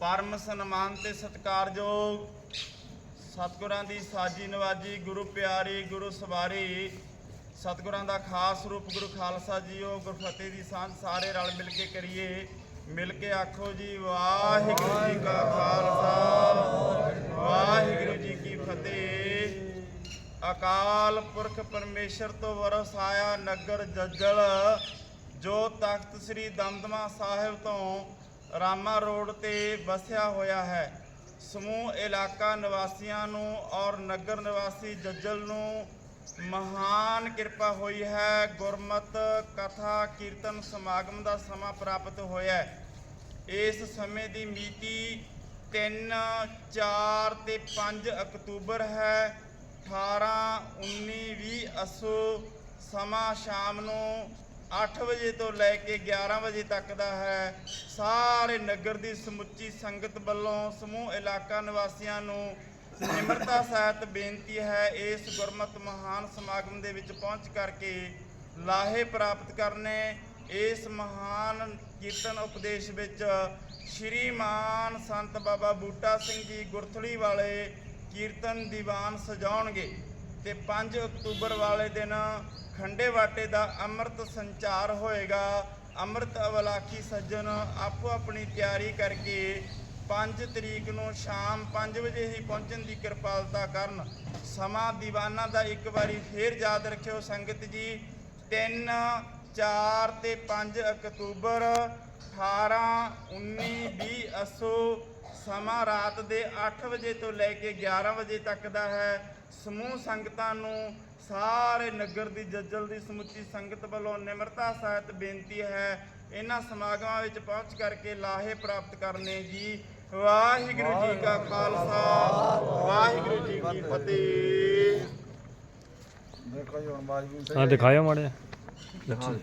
ਪਰਮ ਸਨਮਾਨ ਤੇ ਸਤਿਕਾਰਯੋਗ ਸਤਿਗੁਰਾਂ ਦੀ ਸਾਜੀ ਨਵਾਜੀ, ਗੁਰੂ ਪਿਆਰੀ, ਗੁਰੂ ਸਵਾਰੀ, ਸਤਿਗੁਰਾਂ ਦਾ ਖਾਸ ਰੂਪ ਗੁਰੂ ਖਾਲਸਾ ਜੀਓ ਗੁਰਫਤਿਹ ਦੀ ਸਾਂਝ ਸਾਰੇ ਰਲ ਮਿਲ ਕੇ ਕਰੀਏ। ਮਿਲ ਕੇ ਆਖੋ ਜੀ, ਵਾਹਿਗੁਰੂ ਜੀ ਕਾ ਖਾਲਸਾ, ਵਾਹਿਗੁਰੂ ਜੀ ਕੀ ਫਤਿਹ। ਅਕਾਲ ਪੁਰਖ ਪਰਮੇਸ਼ਰ ਤੋਂ ਵਰਸ ਆਇਆ ਨਗਰ ਜੱਜਲ, ਜੋ ਤਖਤ ਸ੍ਰੀ ਦਮਦਮਾ ਸਾਹਿਬ ਤੋਂ ਰਾਮਾ ਰੋਡ ਤੇ ਵਸਿਆ ਹੋਇਆ ਹੈ। ਸਮੂਹ ਇਲਾਕਾ ਨਿਵਾਸੀਆਂ ਨੂੰ ਔਰ ਨਗਰ ਨਿਵਾਸੀ ਜੱਜਲ ਨੂੰ ਮਹਾਨ ਕਿਰਪਾ ਹੋਈ ਹੈ। ਗੁਰਮਤ, ਕਥਾ, ਕੀਰਤਨ, ਸਮਾਗਮ ਦਾ ਸਮਾਂ ਪ੍ਰਾਪਤ ਹੋਇਆ ਹੈ। ਇਸ ਸਮੇਂ ਦੀ ਮਿਤੀ 3 4 ਤੇ 5 ਅਕਤੂਬਰ ਹੈ। 18 19 20 ਅਸੂ ਸਮਾਂ ਸ਼ਾਮ ਨੂੰ 8 ਵਜੇ ਤੋਂ ਲੈ ਕੇ 11 ਵਜੇ ਤੱਕ ਦਾ ਹੈ। ਸਾਰੇ ਨਗਰ ਦੀ ਸਮੁੱਚੀ ਸੰਗਤ ਵੱਲੋਂ ਸਮੂਹ ਇਲਾਕਾ ਨਿਵਾਸੀਆਂ ਨੂੰ ਨਿਮਰਤਾ ਸਹਿਤ ਬੇਨਤੀ ਹੈ, ਇਸ ਗੁਰਮਤ ਮਹਾਨ ਸਮਾਗਮ ਦੇ ਵਿੱਚ ਪਹੁੰਚ ਕਰਕੇ ਲਾਹੇ ਪ੍ਰਾਪਤ ਕਰਨੇ। ਇਸ ਮਹਾਨ ਕੀਰਤਨ ਉਪਦੇਸ਼ ਵਿੱਚ ਸ਼੍ਰੀ ਮਾਨ ਸੰਤ ਬਾਬਾ ਬੂਟਾ ਸਿੰਘ ਜੀ ਗੁਰਥਲੀ ਵਾਲੇ ਕੀਰਤਨ ਦੀਵਾਨ ਸਜਾਉਣਗੇ। ਤੇ 5 ਅਕਤੂਬਰ ਵਾਲੇ ਦਿਨ ਖੰਡੇ ਵਾਟੇ ਦਾ ਅੰਮ੍ਰਿਤ ਸੰਚਾਰ ਹੋਏਗਾ। ਅੰਮ੍ਰਿਤ ਅਵਲਾਖੀ ਸੱਜਣ ਆਪੋ ਆਪਣੀ ਤਿਆਰੀ ਕਰਕੇ 5 ਤਰੀਕ ਨੂੰ ਸ਼ਾਮ 5 ਵਜੇ ਹੀ ਪਹੁੰਚਣ ਦੀ ਕਿਰਪਾਲਤਾ ਕਰਨ। ਸਮਾਂ ਦੀਵਾਨਾਂ ਦਾ ਇੱਕ ਵਾਰੀ ਫੇਰ ਯਾਦ ਰੱਖਿਓ ਸੰਗਤ ਜੀ। 3 4 ਤੇ 5 ਅਕਤੂਬਰ 18 19 20 ਅਸੋ ਸਮਾਂ ਰਾਤ ਦੇ 8 ਵਜੇ ਤੋਂ ਲੈ ਕੇ 11 ਵਜੇ ਤੱਕ ਦਾ ਹੈ। ਸਮੂਹ ਸੰਗਤਾਂ ਨੂੰ ਸਾਰੇ ਨਗਰ ਦੀ ਜੱਜਲ ਦੀ ਸਮੁੱਚੀ ਸੰਗਤ ਵੱਲੋਂ ਨਿਮਰਤਾ ਸਹਿਤ ਬੇਨਤੀ ਹੈ ਇਹਨਾਂ ਸਮਾਗਮਾਂ ਵਿੱਚ ਪਹੁੰਚ ਕਰਕੇ ਲਾਹੇ ਪ੍ਰਾਪਤ ਕਰਨੇ ਜੀ। ਵਾਹਿਗੁਰੂ ਜੀ ਕਾ ਖਾਲਸਾ ਵਾਹਿਗੁਰੂ ਜੀ ਕੀ ਫਤਿਹ। ਦੇਖੋ ਜੀ ਹੁਣ ਬਾਜ ਵੀ ਹਾਂ ਦਿਖਾਇਓ ਮਾੜੇ ਹਾਂ